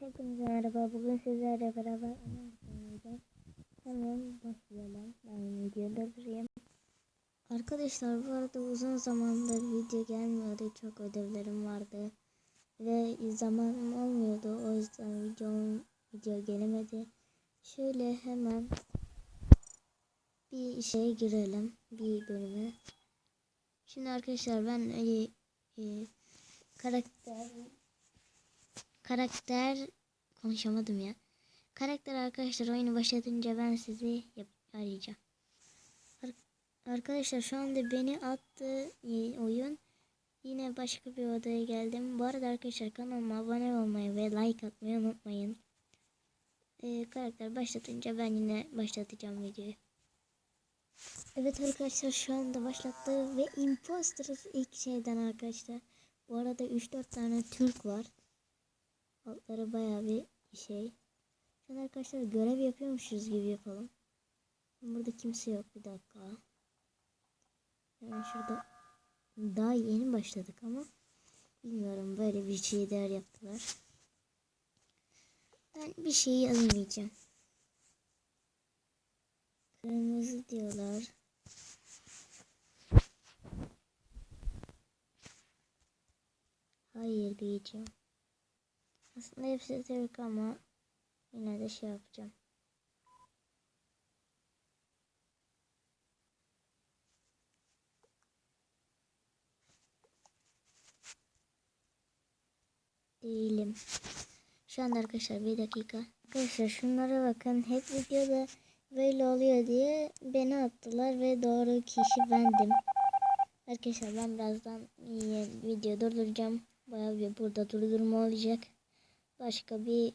Hepinize merhaba. Bugün sizlerle beraber oynayacağız. Hemen başlayalım. Ben videoyu durdurayım. Arkadaşlar bu arada uzun zamandır video gelmiyordu. Çok ödevlerim vardı. Ve zamanım olmuyordu. O yüzden videom, video gelemedi. Şöyle hemen bir şeye girelim. Bir bölüme. Şimdi arkadaşlar ben öyle e, karakter karakter konuşamadım ya. Karakter arkadaşlar oyunu başlatınca ben sizi arayacağım. Ar- arkadaşlar şu anda beni attı e, oyun. Yine başka bir odaya geldim. Bu arada arkadaşlar kanalıma abone olmayı ve like atmayı unutmayın. E, karakter başlatınca ben yine başlatacağım videoyu. Evet arkadaşlar şu anda başlattı ve imposters ilk şeyden arkadaşlar. Bu arada 3-4 tane Türk var. Altları baya bir şey. Şimdi arkadaşlar görev yapıyormuşuz gibi yapalım. Burada kimse yok bir dakika. Hemen şurada daha yeni başladık ama bilmiyorum böyle bir şey der yaptılar. Ben bir şey yazmayacağım. Kırmızı diyorlar. Hayır diyeceğim. Aslında hepsi Türk ama yine de şey yapacağım. Değilim. Şu anda arkadaşlar bir dakika. Arkadaşlar şunlara bakın. Hep videoda böyle oluyor diye beni attılar ve doğru kişi bendim. Arkadaşlar ben birazdan video durduracağım. Bayağı bir burada durdurma olacak başka bir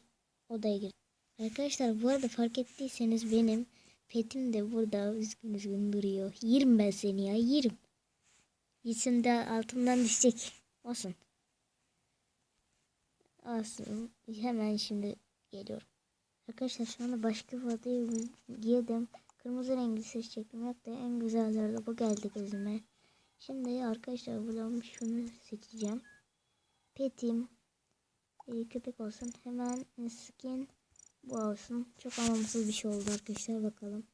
odaya gir. Arkadaşlar bu arada fark ettiyseniz benim petim de burada üzgün üzgün duruyor. Yerim ben seni ya yerim. Gitsin de altından düşecek. Olsun. Olsun. Hemen şimdi geliyorum. Arkadaşlar şu anda başka bir odaya girdim. Kırmızı rengi seçecektim. Hatta en güzelleri bu geldi gözüme. Şimdi arkadaşlar buradan şunu seçeceğim. Petim e, köpek olsun. Hemen skin bu olsun. Çok anlamsız bir şey oldu arkadaşlar bakalım.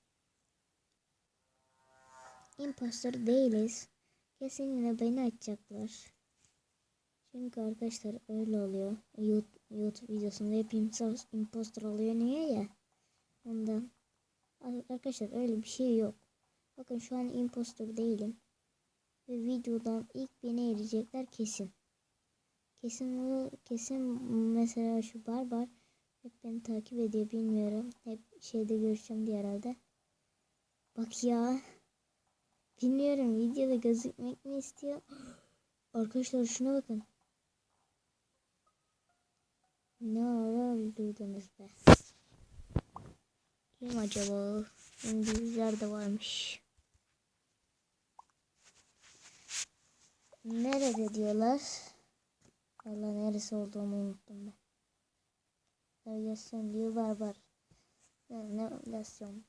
Imposter değiliz. Kesin yine beni açacaklar. Çünkü arkadaşlar öyle oluyor. YouTube, YouTube videosunda hep imposter oluyor niye ya? Ondan. Arkadaşlar öyle bir şey yok. Bakın şu an imposter değilim. Ve videodan ilk beni erecekler kesin. Kesin bu kesin mesela şu barbar hep beni takip ediyor bilmiyorum. Hep şeyde görüşeceğim diye herhalde. Bak ya. Bilmiyorum videoda gözükmek mi istiyor? Arkadaşlar şuna bakın. Ne ara öldürdünüz be? Kim acaba? İngilizler de varmış. Nerede diyorlar? Allah neresi olduğumu unuttum ben. Navigasyon diyor var var. Ne navigasyon?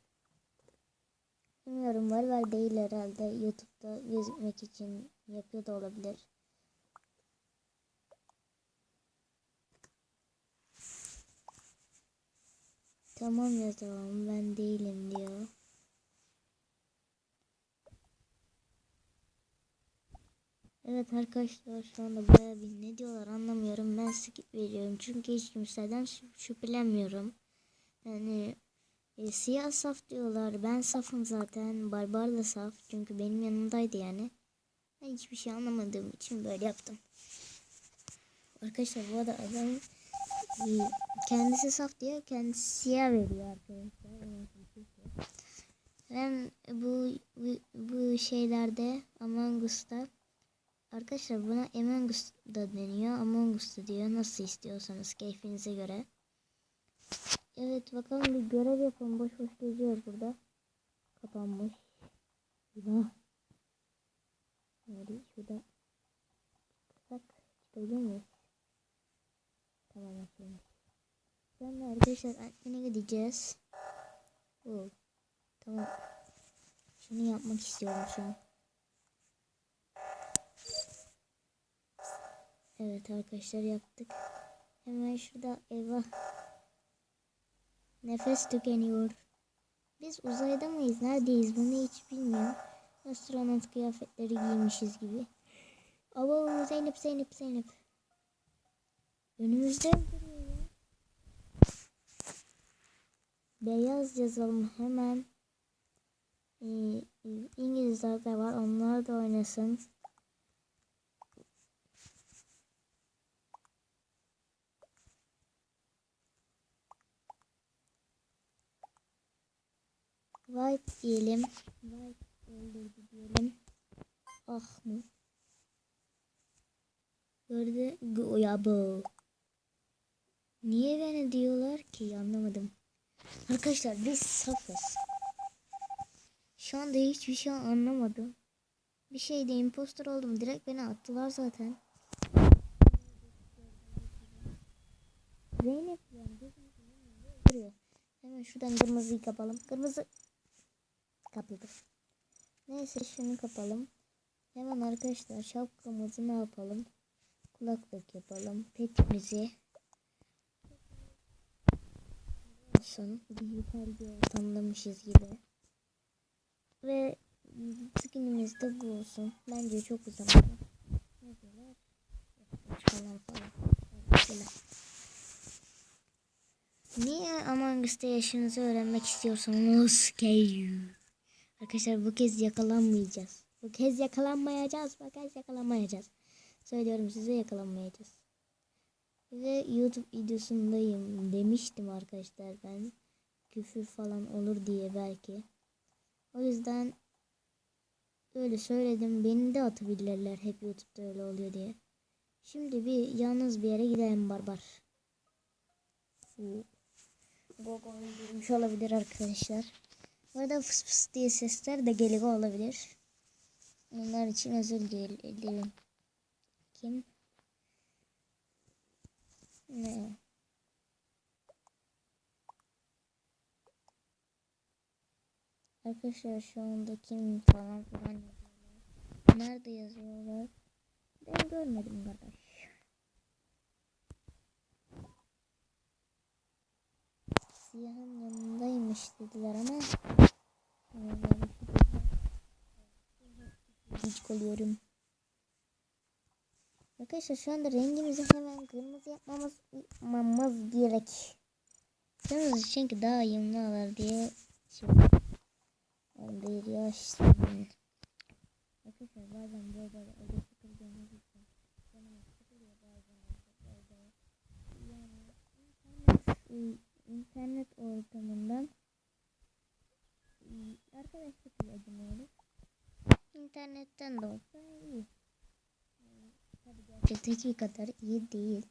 Bilmiyorum var var değil herhalde. Youtube'da gözükmek için yapıyor da olabilir. Tamam yazalım ben değilim diyor. Evet arkadaşlar şu anda baya bir ne diyorlar anlamıyorum. Ben skip veriyorum. Çünkü hiç kimseden şüphelenmiyorum. Yani e, siyah saf diyorlar. Ben safım zaten. Barbar da saf. Çünkü benim yanımdaydı yani. Ben hiçbir şey anlamadığım için böyle yaptım. Arkadaşlar bu arada adam e, kendisi saf diyor. Kendisi siyah veriyor arkadaşlar. Ben bu, bu, bu şeylerde Among Us'ta Arkadaşlar buna Among Us da deniyor. Among Us da diyor. Nasıl istiyorsanız keyfinize göre. Evet bakalım bir görev yapalım. Boş boş geziyor burada. Kapanmış. Eyvah. Nerede? Şurada. Çıksak çıkabiliyor muyuz? Tamam açılmış. Sonra arkadaşlar admin'e gideceğiz. Oo. Tamam. Şunu yapmak istiyorum şu an. Evet arkadaşlar yaptık. Hemen şurada eyvah. Nefes tükeniyor. Biz uzayda mıyız? Neredeyiz? Bunu hiç bilmiyorum. Astronot kıyafetleri giymişiz gibi. Abo Zeynep Zeynep Zeynep. Önümüzde duruyor ya? Beyaz yazalım hemen. Ee, İngilizler de var. Onlar da oynasın. White diyelim. White öldürdü diyelim. Ah mı? Gördü. Ya bu. Niye beni diyorlar ki anlamadım. Arkadaşlar biz safız. Şu anda hiçbir şey anlamadım. Bir şeyde impostor oldum. Direkt beni attılar zaten. Zeynep yani. Hemen şuradan kırmızıyı kapalım. Kırmızı kapıldı. Neyse şunu kapalım. Hemen arkadaşlar şapkamızı ne yapalım? Kulaklık yapalım. Petimizi olsun. Dijital bir ortamdamışız gibi. Ve skinimiz de bu olsun. Bence çok güzel oldu. Ne diyorlar? Falan falan. Mesela. Niye Among Us'ta yaşınızı öğrenmek istiyorsanız gay. Arkadaşlar bu kez yakalanmayacağız. Bu kez yakalanmayacağız. Bu kez yakalanmayacağız. Söylüyorum size yakalanmayacağız. Ve YouTube videosundayım demiştim arkadaşlar ben. Küfür falan olur diye belki. O yüzden öyle söyledim. Beni de atabilirler hep YouTube'da öyle oluyor diye. Şimdi bir yalnız bir yere gidelim barbar. Gogo öldürmüş olabilir arkadaşlar. Bu arada fıs fıs diye sesler de geliyor olabilir. Onlar için özür dilerim. Kim? Ne? Arkadaşlar şu anda kim falan filan. Nerede yazıyorlar? Ben görmedim kardeş. Siyahın yanındaymış dediler ama Gıcık oluyorum. Arkadaşlar şu anda rengimizi hemen kırmızı yapmamız, yapmamız gerek. Kırmızı çünkü daha uyumlu olur diye şey bir yaş Arkadaşlar bazen böyle öyle sıkıldığımız için canım sıkılıyor bazen yani internet, ortamından arkadaşlık ediniyoruz. İnternetten de olsa iyi. Tabii gerçekteki kadar iyi değil.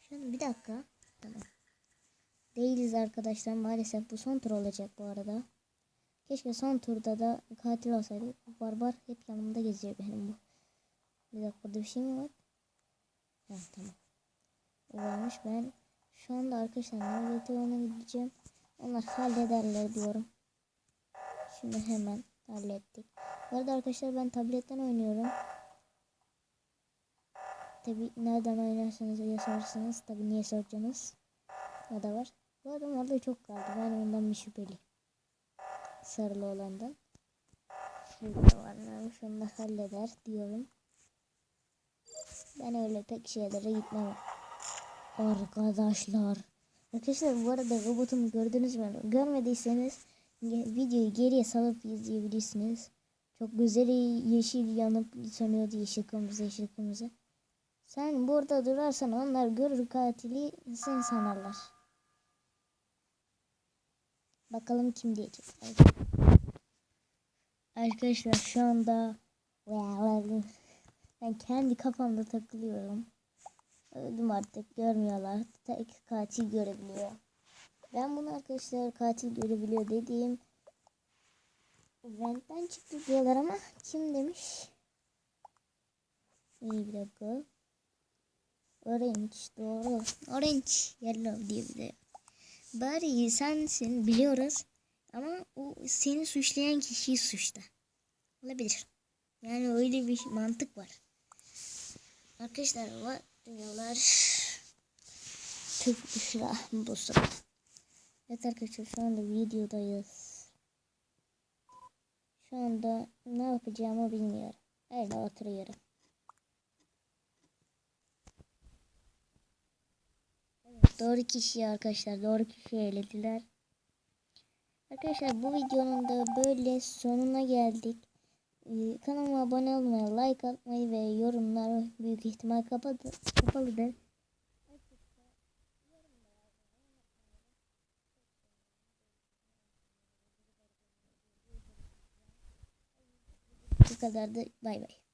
Şimdi bir dakika. Tamam. Değiliz arkadaşlar. Maalesef bu son tur olacak bu arada. Keşke son turda da katil olsaydı. Bu barbar hep yanımda geziyor benim bu. Bir dakika burada bir şey mi var? Ha tamam. O varmış ben. Şu anda arkadaşlar navigasyona gideceğim. Onlar hallederler diyorum. Şimdi hemen hallettik. Bu arada arkadaşlar ben tabletten oynuyorum. Tabi nereden oynarsanız diye sorarsanız tabi niye soracaksınız. O da var. Bu adam orada çok kaldı. Ben ondan bir şüpheli. Sarılı olandan. Şurada var. Şunu da halleder diyorum. Ben öyle pek şeylere gitmem. Arkadaşlar. Arkadaşlar bu arada robotumu gördünüz mü? Görmediyseniz videoyu geriye salıp izleyebilirsiniz. Çok güzel yeşil yanıp sönüyordu yeşil kırmızı yeşil kırmızı. Sen burada durarsan onlar görür katili sen sanarlar. Bakalım kim diyecek. Arkadaşlar şu anda ben kendi kafamda takılıyorum. Öldüm artık görmüyorlar. Tek katil görebiliyor. Ben bunu arkadaşlar katil görebiliyor dediğim Vent'ten çıktı diyorlar ama kim demiş? İyi bir dakika. Orange doğru. Orange yellow diye bir de. Sensin biliyoruz. Ama o seni suçlayan kişiyi suçta. Olabilir. Yani öyle bir mantık var. Arkadaşlar var diyorlar. Türk Büşra bu. Evet arkadaşlar şu anda videodayız. Şu anda ne yapacağımı bilmiyorum. Öyle oturuyorum. Evet, doğru kişi arkadaşlar. Doğru kişiyi elediler. Arkadaşlar bu videonun da böyle sonuna geldik. Ee, kanalıma abone olmayı, like atmayı ve yorumlar büyük ihtimal kapalı, kapalıdır. Bu kadar da bay bay.